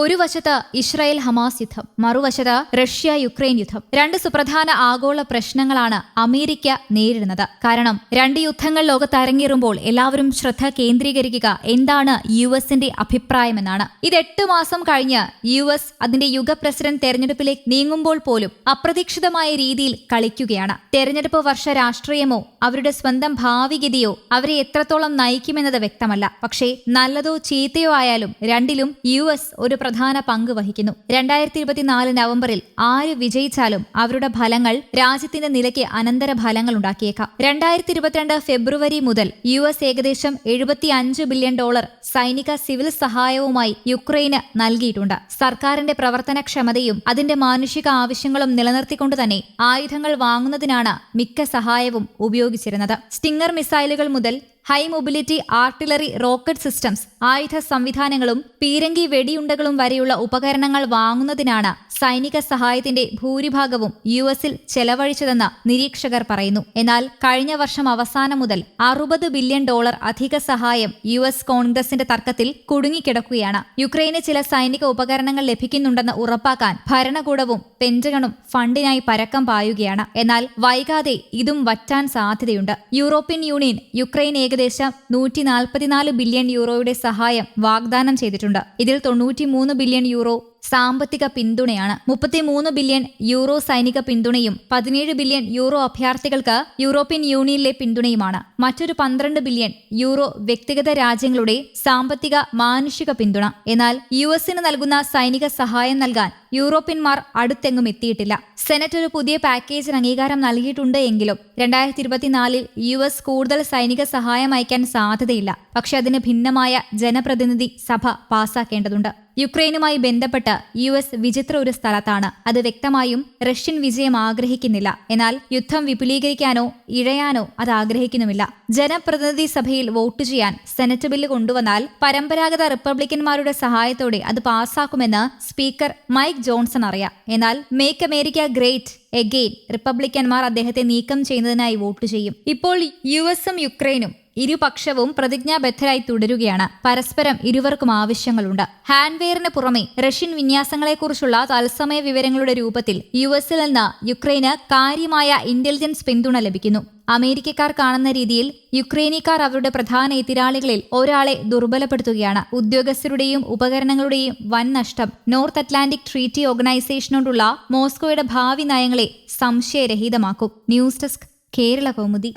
ഒരു വശത്ത് Israel Hamas യുദ്ധം മറുവശത്ത് റഷ്യ യുക്രൈൻ യുദ്ധം. രണ്ട് സുപ്രധാന ആഗോള പ്രശ്നങ്ങളാണ് അമേരിക്ക നേരിടുന്നത്. കാരണം രണ്ട് യുദ്ധങ്ങൾ ലോകത്ത് അരങ്ങേറുമ്പോൾ എല്ലാവരും ശ്രദ്ധ കേന്ദ്രീകരിക്കുക എന്താണ് യു എസിന്റെ അഭിപ്രായമെന്നാണ്. ഇത് എട്ട് മാസം കഴിഞ്ഞ് യു എസ് അതിന്റെ യുഗ പ്രസിഡന്റ് തെരഞ്ഞെടുപ്പിലേക്ക് നീങ്ങുമ്പോൾ പോലും അപ്രതീക്ഷിതമായ രീതിയിൽ കളിക്കുകയാണ്. തെരഞ്ഞെടുപ്പ് വർഷ രാഷ്ട്രീയമോ അവരുടെ സ്വന്തം ഭാവിഗതിയോ അവരെ എത്രത്തോളം നയിക്കുമെന്നത് വ്യക്തമല്ല. പക്ഷേ നല്ലതോ ചീത്തയോ ആയാലും രണ്ടിലും യു എസ് ഒരു പ്രധാന പങ്ക് വഹിക്കുന്നു. രണ്ടായിരത്തി ഇരുപത്തിനാല് നവംബറിൽ ആര് വിജയിച്ചാലും അവരുടെ ഫലങ്ങൾ രാജ്യത്തിന്റെ നിലയ്ക്ക് അനന്തര ഫലങ്ങൾ ഉണ്ടാക്കിയേക്കാം. രണ്ടായിരത്തി ഇരുപത്തിരണ്ട് ഫെബ്രുവരി മുതൽ യു എസ് ഏകദേശം എഴുപത്തിയഞ്ച് ബില്യൺ ഡോളർ സൈനിക സിവിൽ സഹായവുമായി യുക്രൈന് നൽകിയിട്ടുണ്ട്. സർക്കാരിന്റെ പ്രവർത്തനക്ഷമതയും അതിന്റെ മാനുഷിക ആവശ്യങ്ങളും നിലനിർത്തിക്കൊണ്ട് തന്നെ ആയുധങ്ങൾ വാങ്ങുന്നതിനാണ് മിക്ക സഹായവും ഉപയോഗിച്ചിരുന്നത്. സ്റ്റിംഗർ മിസൈലുകൾ മുതൽ high mobility artillery rocket systems ആയുധ സംവിധാനങ്ങളും പീരങ്കി വെടിയുണ്ടകളും വരെയുള്ള ഉപകരണങ്ങൾ വാങ്ങുന്നതിനാണ് സൈനിക സഹായത്തിന്റെ ഭൂരിഭാഗവും യു എസിൽ ചെലവഴിച്ചതെന്ന് നിരീക്ഷകർ പറയുന്നു. എന്നാൽ കഴിഞ്ഞ വർഷം അവസാനം മുതൽ അറുപത് ബില്യൺ ഡോളർ അധിക സഹായം യു എസ് കോൺഗ്രസിന്റെ തർക്കത്തിൽ കുടുങ്ങിക്കിടക്കുകയാണ്. യുക്രൈന് ചില സൈനിക ഉപകരണങ്ങൾ ലഭിക്കുന്നുണ്ടെന്ന് ഉറപ്പാക്കാൻ ഭരണകൂടവും പെന്റഗണും ഫണ്ടിനായി പരക്കം പായുകയാണ്. എന്നാൽ വൈകാതെ ഇതും വറ്റാൻ സാധ്യതയുണ്ട്. യൂറോപ്യൻ യൂണിയൻ യുക്രൈൻ ഏകദേശം നൂറ്റി നാൽപ്പത്തിനാല് ബില്യൺ യൂറോയുടെ സഹായം വാഗ്ദാനം ചെയ്തിട്ടുണ്ട്. ഇതിൽ തൊണ്ണൂറ്റിമൂന്ന് ബില്യൺ യൂറോ സാമ്പത്തിക പിന്തുണയാണ്. മുപ്പത്തിമൂന്ന് ബില്യൺ യൂറോ സൈനിക പിന്തുണയും പതിനേഴ് ബില്യൺ യൂറോ അഭയാർത്ഥികൾക്ക് യൂറോപ്യൻ യൂണിയനിലെ പിന്തുണയുമാണ്. മറ്റൊരു പന്ത്രണ്ട് ബില്യൺ യൂറോ വ്യക്തിഗത രാജ്യങ്ങളുടെ സാമ്പത്തിക മാനുഷിക പിന്തുണ. എന്നാൽ യു എസിന് നൽകുന്ന സൈനിക സഹായം നൽകാൻ യൂറോപ്യന്മാർ അടുത്തെങ്ങും എത്തിയിട്ടില്ല. സെനറ്റ് ഒരു പുതിയ പാക്കേജിന് അംഗീകാരം നൽകിയിട്ടുണ്ട് എങ്കിലും രണ്ടായിരത്തി ഇരുപത്തിനാലിൽ യു എസ് കൂടുതൽ സൈനിക സഹായം അയക്കാൻ സാധ്യതയില്ല. പക്ഷെ അതിന് ഭിന്നമായ ജനപ്രതിനിധി സഭ പാസാക്കേണ്ടതുണ്ട്. യുക്രൈനുമായി ബന്ധപ്പെട്ട് യു എസ് വിചിത്ര ഒരു സ്ഥലത്താണ്. അത് വ്യക്തമായും റഷ്യൻ വിജയം ആഗ്രഹിക്കുന്നില്ല. എന്നാൽ യുദ്ധം വിപുലീകരിക്കാനോ ഇഴയാനോ അത് ആഗ്രഹിക്കുന്നുമില്ല. ജനപ്രതിനിധി സഭയിൽ വോട്ട് ചെയ്യാൻ സെനറ്റ് ബില്ല് കൊണ്ടുവന്നാൽ പരമ്പരാഗത റിപ്പബ്ലിക്കന്മാരുടെ സഹായത്തോടെ അത് പാസാക്കുമെന്ന് സ്പീക്കർ മൈക്ക് ജോൺസൺ അറിയാം. എന്നാൽ മേക്ക് അമേരിക്ക ഗ്രേറ്റ് എഗെയിൻ റിപ്പബ്ലിക്കന്മാർ അദ്ദേഹത്തെ നീക്കം ചെയ്യുന്നതിനായി വോട്ട് ചെയ്യും. ഇപ്പോൾ യു എസും യുക്രൈനും ഇരുപക്ഷവും പ്രതിജ്ഞാബദ്ധരായി തുടരുകയാണ്. പരസ്പരം ഇരുവർക്കും ആവശ്യങ്ങളുണ്ട്. ഹാൻഡ്വെയറിന് പുറമെ റഷ്യൻ വിന്യാസങ്ങളെക്കുറിച്ചുള്ള തത്സമയ വിവരങ്ങളുടെ രൂപത്തിൽ യു എസിൽ നിന്ന് യുക്രൈന് കാര്യമായ ഇന്റലിജൻസ് പിന്തുണ ലഭിക്കുന്നു. അമേരിക്കക്കാർ കാണുന്ന രീതിയിൽ യുക്രൈനിക്കാർ അവരുടെ പ്രധാന എതിരാളികളിൽ ഒരാളെ ദുർബലപ്പെടുത്തുകയാണ്. ഉദ്യോഗസ്ഥരുടെയും ഉപകരണങ്ങളുടെയും വൻ നഷ്ടം നോർത്ത് അറ്റ്ലാന്റിക് ട്രീറ്റി ഓർഗനൈസേഷനോടുള്ള മോസ്കോയുടെ ഭാവി നയങ്ങളെ സംശയരഹിതമാക്കും. News desk Kerala Kaumudi.